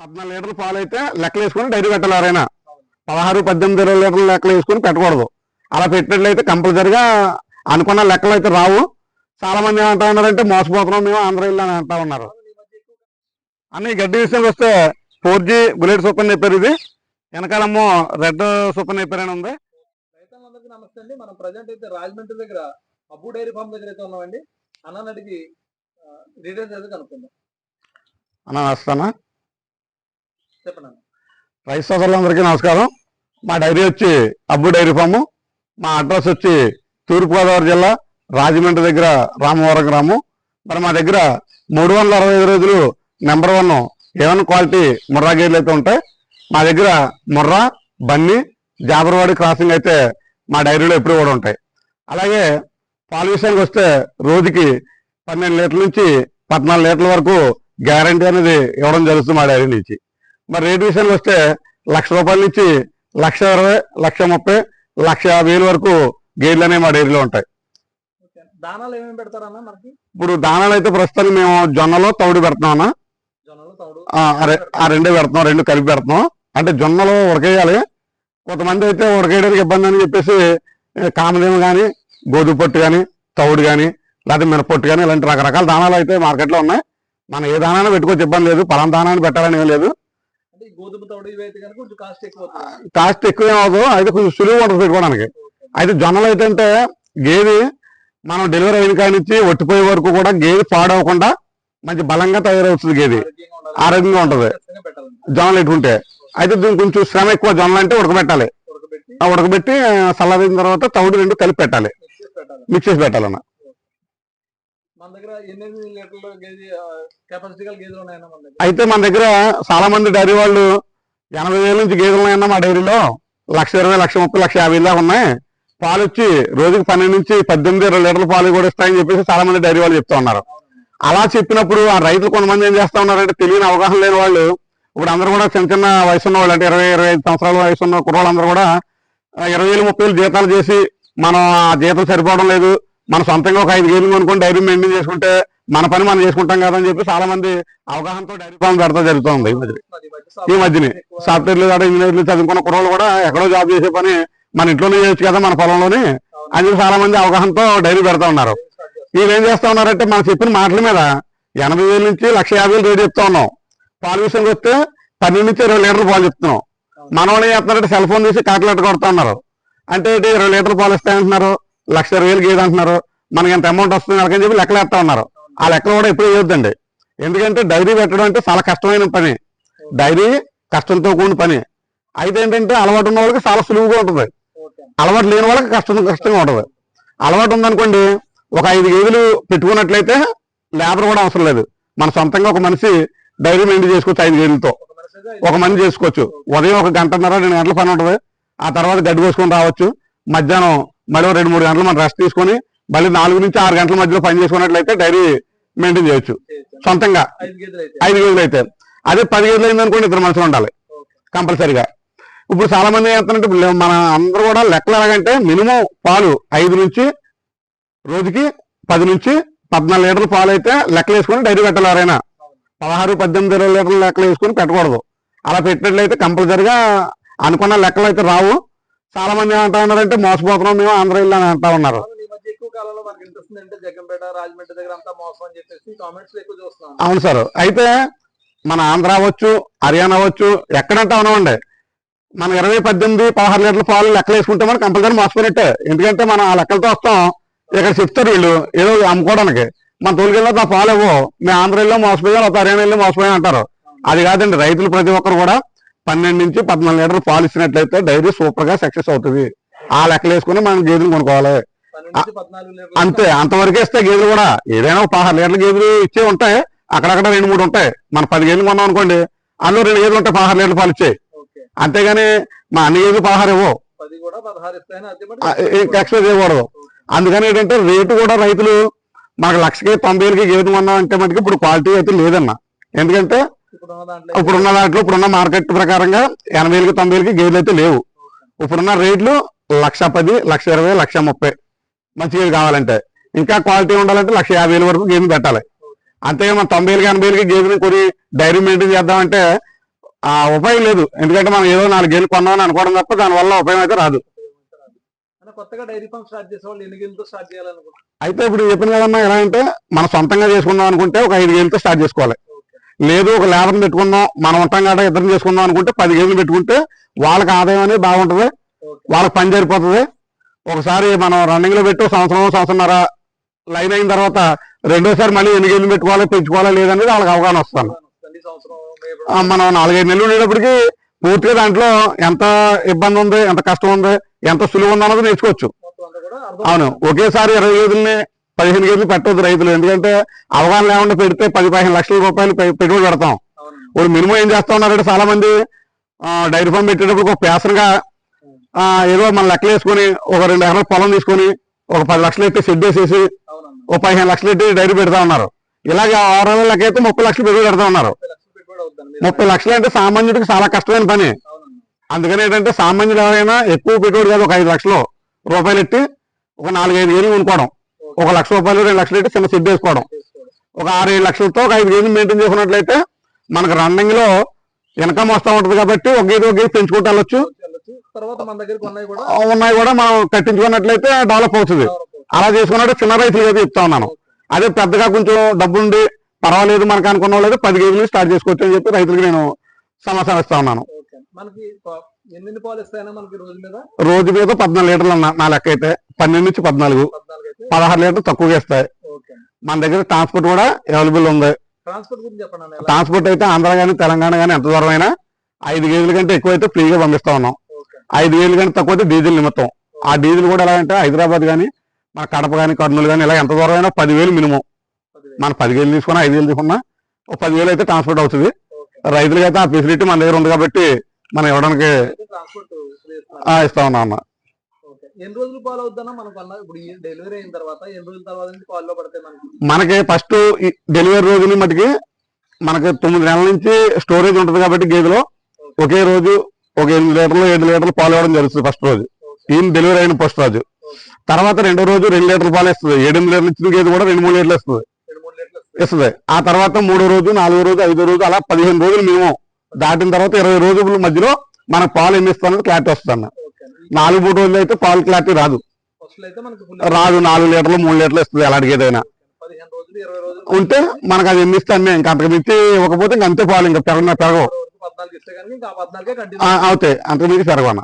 పద్నాలుగు లీటర్ల పాలు అయితే లెక్కలు వేసుకొని డైరీ పెట్టాలి ఎవరైనా. పదహారు పద్దెనిమిది ఇరవై లీటర్ల లెక్కలు వేసుకొని పెట్టకూడదు. అలా పెట్టినట్లయితే కంపల్సరిగా అనుకున్న లెక్కలు అయితే రావు. చాలా మంది ఏమంటా ఉన్నారంటే మోసపోతున్నాం మేము ఆంధ్ర ఇల్లు అని అంటా ఉన్నారు. అన్న గడ్డి విషయానికి వస్తే ఫోర్ జీ బుల్లెట్ సూపర్ చెప్పారు ఇది. వెనకాలమ్మో రెడ్ సూపర్ చెప్పారు అని ఉంది. రైతులందరికీ నమస్తే అండి. మనం ప్రజెంట్ అయితే రాజమండ్రి దగ్గర అబ్బు డైరీ ఫామ్ దగ్గర అయితే ఉన్నామండి. అన్నడికి డీటెయిల్స్ అయితే కనుక్కుందాం. అన్న వస్తానా చెప్పండి రైతు సోదరులందరికీ నమస్కారం. మా డైరీ వచ్చి అబ్బు డైరీ ఫాము. మా అడ్రస్ వచ్చి తూర్పుగోదావరి జిల్లా రాజమండ్రి దగ్గర రామవరం గ్రామం. మరి మా దగ్గర మూడు వందల అరవై ఐదు రోజులు number one A one quality Murrah గేర్లు అయితే ఉంటాయి. మా దగ్గర ముర్రా బన్ని జాబర్వాడి క్రాసింగ్ అయితే మా డైరీలో ఎప్పుడు కూడా ఉంటాయి. అలాగే పాల విషయానికి వస్తే రోజుకి పన్నెండు లీటర్ల నుంచి పద్నాలుగు లీటర్ల వరకు గ్యారంటీ అనేది ఇవ్వడం జరుగుతుంది మా డైరీ నుంచి. మరి రేటు విషయానికి వస్తే లక్ష రూపాయల నుంచి లక్ష ఇరవై లక్ష ముప్పై లక్ష యాభై వేలు వరకు గేర్లు అనేవి మా డైరీలో ఉంటాయి. దానాలు ఏమేమి పెడతారన్న మనకి? ఇప్పుడు దానాలు అయితే ప్రస్తుతానికి మేము జొన్నలో తౌడు పెడుతున్నాం అన్న. ఆ, రెండే పెడుతున్నాం రెండు కలిపి పెడుతున్నాం. అంటే జొన్నలు ఉడకేయాలి. కొంతమంది అయితే ఉడకేయడానికి ఇబ్బంది అని చెప్పేసి కామదేమ కానీ గోధుమ పొట్టు కానీ తౌడు కానీ లేకపోతే మినపొట్టు కానీ ఇలాంటి రకరకాల దానాలు అయితే మార్కెట్లో ఉన్నాయి. మనం ఏ దానాన్ని పెట్టుకోవచ్చు ఇబ్బంది లేదు. పలానా దానాన్ని పెట్టాలని ఏం లేదు. గోధుమ తౌడు కనుక కొంచెం కాస్ట్ ఎక్కువ కాస్ట్ ఎక్కువ అయితే కొంచెం సులువు ఉంటుంది పెట్టుకోవడానికి. అయితే జొన్నలు అయితే అంటే గేదె మనం డెలివరీ అయిన కాడి నుంచి ఒట్టిపోయే వరకు కూడా గేదె పాడవకుండా మంచి బలంగా తయారవుతుంది గేదె. ఆరోగ్యంగా ఉంటది. జొన్నలు ఎట్టుకుంటే అయితే దీనికి కొంచెం శ్రమ ఎక్కువ జొన్నలు అంటే ఉడకబెట్టాలి. ఉడకబెట్టి ఆ ఉడకబెట్టి చల్లదిన తర్వాత తౌడు రెండు కలిపి పెట్టాలి. మిక్స్ చేసి పెట్టాలి. మిక్స్ చేసి పెట్టాలన్న. మన దగ్గర ఎనిమిది లీటర్ల గేజీ కెపాసిటీ గల గేదెలు ఉన్నాయన్న మన దగ్గర. అయితే మన దగ్గర చాలా మంది డైరీ వాళ్ళు ఎనభై వేల నుంచి గేదెలు ఉన్నాయన్న మా డైరీలో. లక్ష ఇరవై లక్ష ముప్పై లక్ష యాభై దాకా ఉన్నాయి. పాలు వచ్చి రోజుకి పన్నెండు నుంచి పద్దెనిమిది ఇరవై లీటర్ల పాలు కూడా ఇస్తాయని చెప్పేసి చాలా మంది డైరీ వాళ్ళు చెప్తా ఉన్నారు. అలా చెప్పినప్పుడు ఆ రైతులు కొంతమంది ఏం చేస్తా ఉన్నారంటే తెలియని అవగాహన లేని వాళ్ళు ఇప్పుడు అందరూ కూడా చిన్న చిన్న వయసు ఉన్న వాళ్ళు అంటే ఇరవై ఇరవై ఐదు సంవత్సరాల వయసు ఉన్న కుర్రోళ్ళందరూ కూడా ఇరవై వేలు ముప్పై వేలు జీతాలు చేసి మనం ఆ జీతం సరిపోవడం లేదు. మన సొంతంగా ఒక ఐదు వేలు కొనుక్కొని డైరీ మెయింటైన్ చేసుకుంటే మన పని మనం చేసుకుంటాం కదా అని చెప్పి చాలా మంది అవగాహనతో డైరీ ఫామ్ పెడతా జరుగుతుంది ఈ మధ్య ఈ మధ్యనే. సాఫ్ట్వేర్లు కాదు ఇంజనీర్లు చదువుకున్న కుర్రోళ్ళు కూడా ఎక్కడో జాబ్ చేసే పని మన ఇంట్లోనే చేయొచ్చు కదా మన పొలంలోనే అని చెప్పి చాలా మంది అవగాహనతో డైరీ పెడతా ఉన్నారు. వీళ్ళు ఏం చేస్తా ఉన్నారంటే మనం చెప్పిన మాటల మీద ఎనభై వేల నుంచి లక్ష యాభై వేలు రేటు చెప్తా ఉన్నాం. పాలు విషయానికి వస్తే పన్నెండు నుంచి ఇరవై లీటర్లు పాలు చెప్తున్నాం. మన వాళ్ళు ఏం చేస్తున్నారంటే సెల్ ఫోన్ తీసి కాకిలెట్ కొడతా ఉన్నారు. అంటే ఇరవై లీటర్లు పాలు ఇస్తాయంటున్నారు. లక్ష వేలు గేది అంటున్నారు మనకి ఎంత అమౌంట్ వస్తుంది నెలకని చెప్పి లెక్కలు వేస్తా ఉన్నారు. ఆ లెక్కలు కూడా ఎప్పుడు వేయొద్దండి. ఎందుకంటే డైరీ పెట్టడం అంటే చాలా కష్టమైన పని. డైరీ కష్టంతో కూడిన పని. అయితే ఏంటంటే అలవాటు ఉన్న వాళ్ళకి చాలా సులువుగా ఉంటుంది. అలవాటు లేని వాళ్ళకి కష్టం కష్టంగా ఉంటుంది. అలవాటు ఉందనుకోండి ఒక ఐదు గేదెలు పెట్టుకున్నట్లయితే లేబర్ కూడా అవసరం లేదు. మన సొంతంగా ఒక మనిషి డైరీ మెయింటైన్ చేసుకోవచ్చు ఐదు గేదెలతో ఒక మనిషి అయితే ఒక మనిషి చేసుకోవచ్చు. ఉదయం ఒక గంటన్నర రెండు గంటల పని ఉంటుంది. ఆ తర్వాత గడ్డి కోసుకొని రావచ్చు. మధ్యాహ్నం మళ్ళీ రెండు మూడు గంటలు మనం రెస్ట్ తీసుకొని మళ్ళీ నాలుగు నుంచి ఆరు గంటల మధ్యలో పని చేసుకున్నట్లయితే డైరీ మెయింటైన్ చేయొచ్చు. సొంతంగా. ఐదు గేదెలు అయితే. అదే పది గేదెలు అయిందనుకోండి ఇద్దరు మనుషులు ఉండాలి. కంపల్సరీగా. కంపల్సరిగా ఇప్పుడు చాలా మంది ఏమంటారంటే చేస్తున్నారంటే మన అందరూ కూడా లెక్కలు ఎలాగంటే మినిమం పాలు ఐదు నుంచి రోజుకి పది నుంచి పద్నాలుగు లీటర్ల పాలు అయితే లెక్కలు వేసుకొని డైరీ పెట్టాలి ఎవరైనా. పదహారు పద్దెనిమిది ఇరవై లీటర్ల లెక్కలు వేసుకొని పెట్టకూడదు. అలా పెట్టినట్లయితే కంపల్సరిగా అనుకున్న లెక్కలు అయితే రావు. చాలా మంది ఏమంటా ఉన్నారంటే మోసపోతున్నాం మేము ఆంధ్ర ఇల్లు అని అంటా ఉన్నారు. అవును, సార్. అయితే మన ఆంధ్ర అవ్వచ్చు హర్యానా అవ్వచ్చు ఎక్కడంటే అవనవండి మనం ఇరవై పద్దెనిమిది పదహారు లీటర్ల పాలు లెక్కలు వేసుకుంటే మనం కంపల్సరీ మోసపోయినట్టే. ఎందుకంటే మనం ఆ లెక్కలతో వస్తాం. ఇక్కడ చెప్తారు వీళ్ళు ఏదో అమ్ముకోవడానికి. మన తోలికెళ్ళి నా పాలు ఇవ్వవు. మేము ఆంధ్రలో మోసపోయాం లేకపోతే హర్యానా వెళ్ళి మోసపోయాం అంటారు. అది కాదండి రైతులు ప్రతి ఒక్కరు కూడా పన్నెండు నుంచి పద్నాలుగు లీటర్లు పాలు ఇచ్చినట్లయితే డైరీ సూపర్గా సక్సెస్ అవుతుంది. ఆ లెక్కలు వేసుకుని మనం గేదెలు కొనుక్కోవాలి. అంతే అంతవరకే ఇస్తే గేదెలు కూడా ఏదైనా ఒక పదహారు లీటర్ల గేదెలు ఇచ్చే ఉంటాయి. అక్కడక్కడ రెండు మూడు ఉంటాయి. మన పది గేదెలు కొన్నాం అనుకోండి అందులో రెండు గేదెలు ఉంటాయి పదహారు లీటర్ల పాలు ఇచ్చాయి. అంతేగాని మా అన్ని గేదెలు పదహారు ఇవ్వవు. ఎక్స్ట్రా చేయకూడదు అందుకని ఏంటంటే రేటు కూడా రైతులు మనకు లక్షకి తొంభై వేలకి గేదెలు కొన్నాం అంటే మటుకు ఇప్పుడు క్వాలిటీ అయితే లేదన్న. ఎందుకంటే ఇప్పుడున్న దాంట్లో ఇప్పుడున్న మార్కెట్ ప్రకారంగా ఎనభై వేలకి తొంభై వేలకి గేదెలు అయితే లేవు. ఇప్పుడున్న రేట్లు లక్ష పది లక్ష ఇరవై లక్ష ముప్పై మంచి గేదె కావాలంటే. ఇంకా క్వాలిటీ ఉండాలంటే లక్ష యాభై వేల వరకు గేదెలు పెట్టాలి. అంతేగా మన తొంభై వేలకి ఎనభై వేలకి గేదెలు కొని డైరీ మెయింటైన్ చేద్దామంటే ఆ ఉపయోగం లేదు. ఎందుకంటే మనం ఏదో నాలుగు గేలు కొన్నామని అనుకోవడం తప్ప దానివల్ల ఉపయోగం అయితే రాదు. అంటే కొత్తగా డైరీ ఫామ్ స్టార్ట్ చేసే వాళ్ళు ఎన్ని గేలతో స్టార్ట్ చేయాలనుకుంటున్నారు? అయితే ఇప్పుడు చెప్పిన కదన్నా ఎలా అంటే మనం సొంతంగా చేసుకుందాం అనుకుంటే ఒక ఐదు గేలతో స్టార్ట్ చేసుకోవాలి. లేదు ఒక లేబర్ని పెట్టుకుందాం మనం ఉంటాం కాబట్టి ఇద్దరు చేసుకుందాం అనుకుంటే పది గేదెలు పెట్టుకుంటే వాళ్ళకి ఆదాయం అనేది బాగుంటది. వాళ్ళకి పని సరిపోతుంది. ఒకసారి మనం రన్నింగ్లో పెట్టి సంవత్సరం సంవత్సరంన్నర లైన్ అయిన తర్వాత రెండోసారి మళ్ళీ ఎన్ని గేదెలు పెట్టుకోవాలి పెంచుకోవాలా లేదనేది వాళ్ళకి అవగాహన వస్తాను మనం నాలుగైదు నెలలు ఉండేటప్పటికి పూర్తిగా దాంట్లో ఎంత ఇబ్బంది ఉంది ఎంత కష్టం ఉంది ఎంత సులువు ఉంది అన్నది నేర్చుకోవచ్చు. అవును ఒకేసారి ఇరవై గేదెల్ని పదిహేను గేదెలు పెట్టవద్దు రైతులు. ఎందుకంటే అవగాహన లేకుండా పెడితే పది పదిహేను లక్షల రూపాయలు పెట్టుబడి పెడతాం. ఇప్పుడు మినిమం ఏం చేస్తా ఉన్నారంటే చాలా మంది డైరీ ఫామ్ పెట్టేటప్పుడు ఒక పేసనగా ఆ, ఏదో మన లెక్కలు వేసుకొని ఒక రెండు ఎకరాల పొలం తీసుకొని ఒక పది లక్షలు ఎత్తి షెడ్ వేసేసి ఒక పదిహేను లక్షలు ఎత్తి డైరీ పెడతా ఉన్నారు. ఇలాగే ఆరు అయితే ముప్పై లక్షలు పెట్టుబడి పెడతా ఉన్నారు. ముప్పై లక్షలు అంటే సామాన్యుడికి చాలా కష్టమైన పని. అందుకని ఏంటంటే సామాన్యులు ఎవరైనా ఎక్కువ పెట్టుబడి కాదు ఒక ఐదు లక్షలు రూపాయలు ఎట్టి ఒక నాలుగైదు వేలు కొనుక్కోవడం. ఒక లక్ష రూపాయలు రెండు లక్షలు ఎట్టి చిన్న షెడ్ వేసుకోవడం. ఒక ఆరు ఏడు లక్షలతో ఒక ఐదు వేలు మెయింటైన్ చేసుకున్నట్లయితే మనకు రన్నింగ్లో ఇన్కమ్ వస్తూ ఉంటది కాబట్టి ఒక గేది ఒక గేది పెంచుకుంటూ వెళ్ళొచ్చు. వెళ్ళొచ్చు తర్వాత మన దగ్గరికి ఉన్నాయి కూడా. ఆ ఉన్నాయి కూడా మనం కట్టించుకున్నట్లయితే డెవలప్ అవుతుంది. అలా చేసుకున్నట్టు చిన్న రైతులు అయితే చెప్తా ఉన్నాను. అదే పెద్దగా కొంచెం డబ్బుండి పర్వాలేదు మనకు అనుకున్న వాళ్ళు అయితే పది గేదెలు స్టార్ట్ చేసుకోవచ్చు అని చెప్పి రైతులకు నేను సమాచారం ఇస్తా ఉన్నాను. మనకి ఎన్ని పాలు ఇస్తాయన్నా మనకి రోజు మీద? రోజు మీద పద్నాలుగు లీటర్లు అన్న నా లెక్క అయితే పన్నెండు నుంచి పద్నాలుగు. పదహారు లీటర్లు తక్కువగా ఇస్తాయి. మన దగ్గర ట్రాన్స్పోర్ట్ కూడా అవైలబుల్ ఉంది. ట్రాన్స్పోర్ట్ గురించి చెప్పండి అన్న ఎలా? ట్రాన్స్పోర్ట్ అయితే ఆంధ్ర కానీ తెలంగాణ కానీ ఎంత దూరం అయినా ఐదు గేదెల కంటే ఎక్కువ అయితే ఫ్రీగా పంపిస్తా ఉన్నాం. ఐదు గేదెల కంటే తక్కువ అయితే డీజిల్ నిమిత్తం. ఆ డీజిల్ కూడా ఎలా అంటే హైదరాబాద్ కానీ మన కడప కానీ కర్నూలు కానీ ఇలా ఎంత దూరం అయినా పదివేలు మినిమం. పదివేలు. మన పది వేలు తీసుకున్నా ఐదు వేలు తీసుకున్నా ఒక పదివేలు అయితే ట్రాన్స్పోర్ట్ అవుతుంది. ఓకే. రైతులకి అయితే ఆ ఫెసిలిటీ మన దగ్గర ఉంది కాబట్టి మనం ఇవ్వడానికి ఇస్తా ఉన్నాం అన్న. ఎన్ని రోజులు పాలు అన్న ఇప్పుడు డెలివరీ అయిన తర్వాత ఎన్ని రోజుల తర్వాత నుంచి పాల్లో పడతాయి మనకి? మనకి ఫస్ట్ డెలివరీ రోజుని మటుకి మనకి తొమ్మిది నెలల నుంచి స్టోరేజ్ ఉంటుంది కాబట్టి గేదెలో ఒకే రోజు ఒక ఎనిమిది లీటర్లు ఏడు లీటర్లు పాలు ఇవ్వడం జరుగుతుంది ఫస్ట్ రోజు. ఈయన డెలివరీ అయిన ఫస్ట్ రోజు. తర్వాత రెండో రోజు రెండు లీటర్లు పాలు ఇస్తుంది. ఏడెనిమిది లీటర్లు ఇచ్చిన గేదె కూడా రెండు మూడు లీటర్లు ఇస్తుంది. ఇస్తుంది. ఆ తర్వాత మూడో రోజు నాలుగో రోజు ఐదో రోజు అలా పదిహేను రోజులు మినిమం. దాటిన తర్వాత ఇరవై రోజుల మధ్యలో మనకు పాలు ఎన్ని ఇస్తుంది క్లారిటీ వస్తుంది అన్న. నాలుగు మూడు రోజులు అయితే పాలు క్లారిటీ రాదు. రాదు నాలుగు లీటర్లు మూడు లీటర్లు ఇస్తుంది ఇరవై రోజులు. ఉంటే మనకు అది ఎన్ని ఇస్తే అన్నీ ఇంకా అంతకు మించి ఇవ్వకపోతే ఇంక అంతే పాలు ఇంకా పెరగ పెరగవు. అవుతాయి అంతకు మించి పెరగవన్న